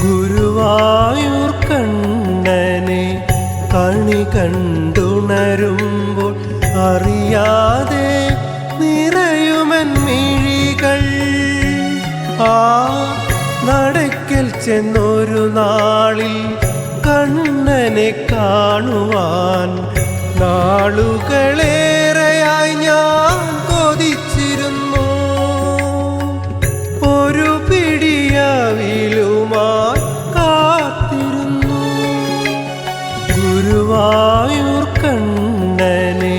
ഗുരുവായൂർ കണ്ണനെ കണി കണ്ടുണരുമ്പോൾ അറിയാതെ നിറയുമൻമിഴികൾ ആ നടക്കൽ ചെന്നൊരു നാളിൽ കണ്ണനെ കാണുവാൻ നാളുകളേ ഗുരുവായൂർ കണ്ണനെ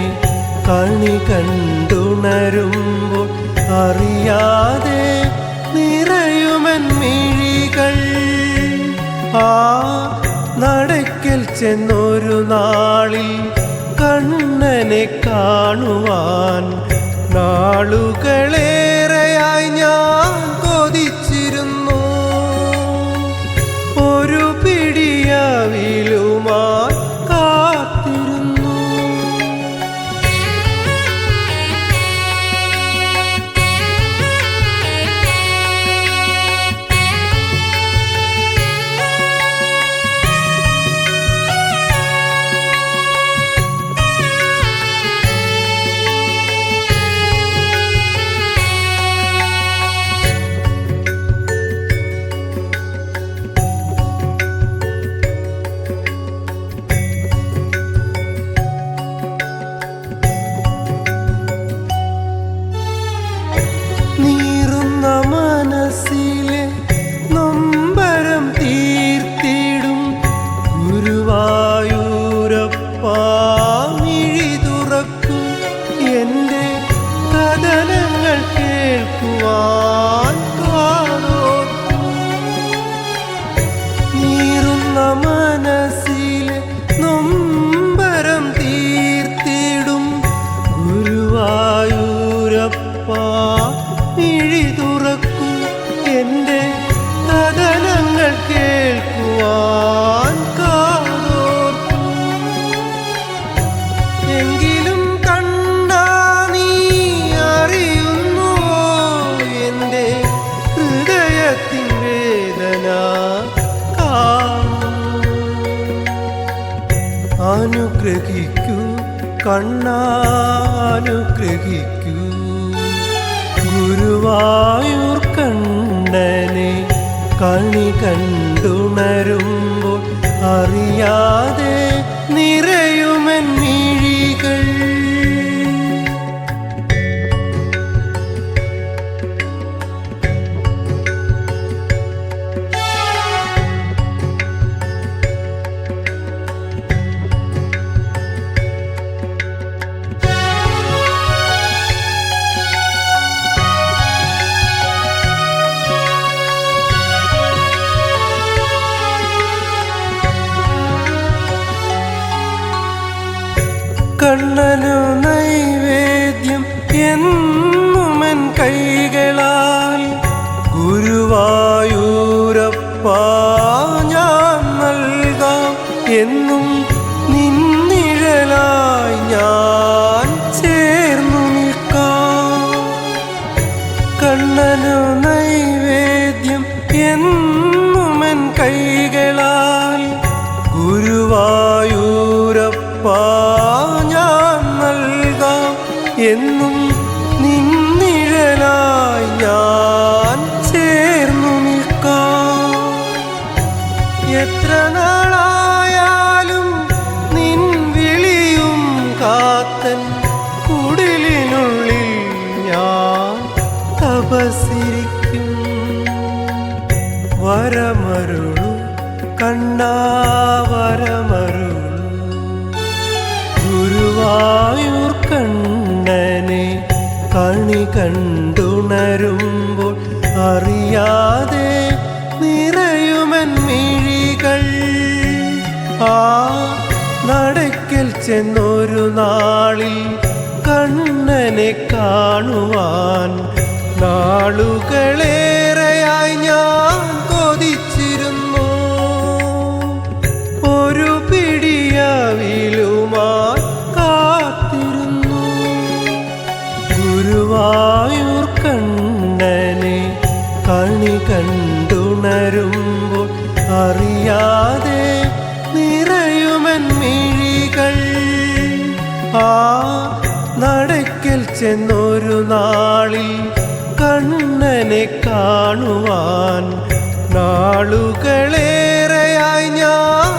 കണി കണ്ടുണരുമ്പോൾ അറിയാതെ നിറയുമൻ മിഴികൾ. ആ നടക്കൽ ചെന്നൊരു നാളിൽ കണ്ണനെ കാണുവാൻ നാളുകളേറെയായി ഞാൻ ഹൃദയത്തിൻ വേദന അനുഗ്രഹിക്കൂ കണ്ണാനുഗ്രഹിക്കൂ. ഗുരുവായൂർ കണ്ണനെ കണി കണ്ടുണരുമ്പോൾ അറിയാതെ ഞാൻ എന്നും നിന്നിഴലായി ഞാൻ ചേർന്നു നിൽക്കാം. എത്ര നാളായാലും നിൻ വിളിയും കാത്തൻ കുടിലിനുള്ളിൽ ഞാൻ തപസിരിക്കും വരമരുളു ഗുരുവായൂർ കണ്ണനെ കണി കണ്ടുണരുമ്പോൾ അറിയാതെ നിറയുമൻ മിഴികൾ. ആ നടക്കൽ ചെന്നൊരു നാളിൽ കണ്ണനെ കാണുവാൻ നാളുകളേറെയായി ആ നടക്കൽ ചെന്നൊരു നാളിൽ കണ്ണനെ കാണുവാൻ നാളുകളേറെയായി ഞാൻ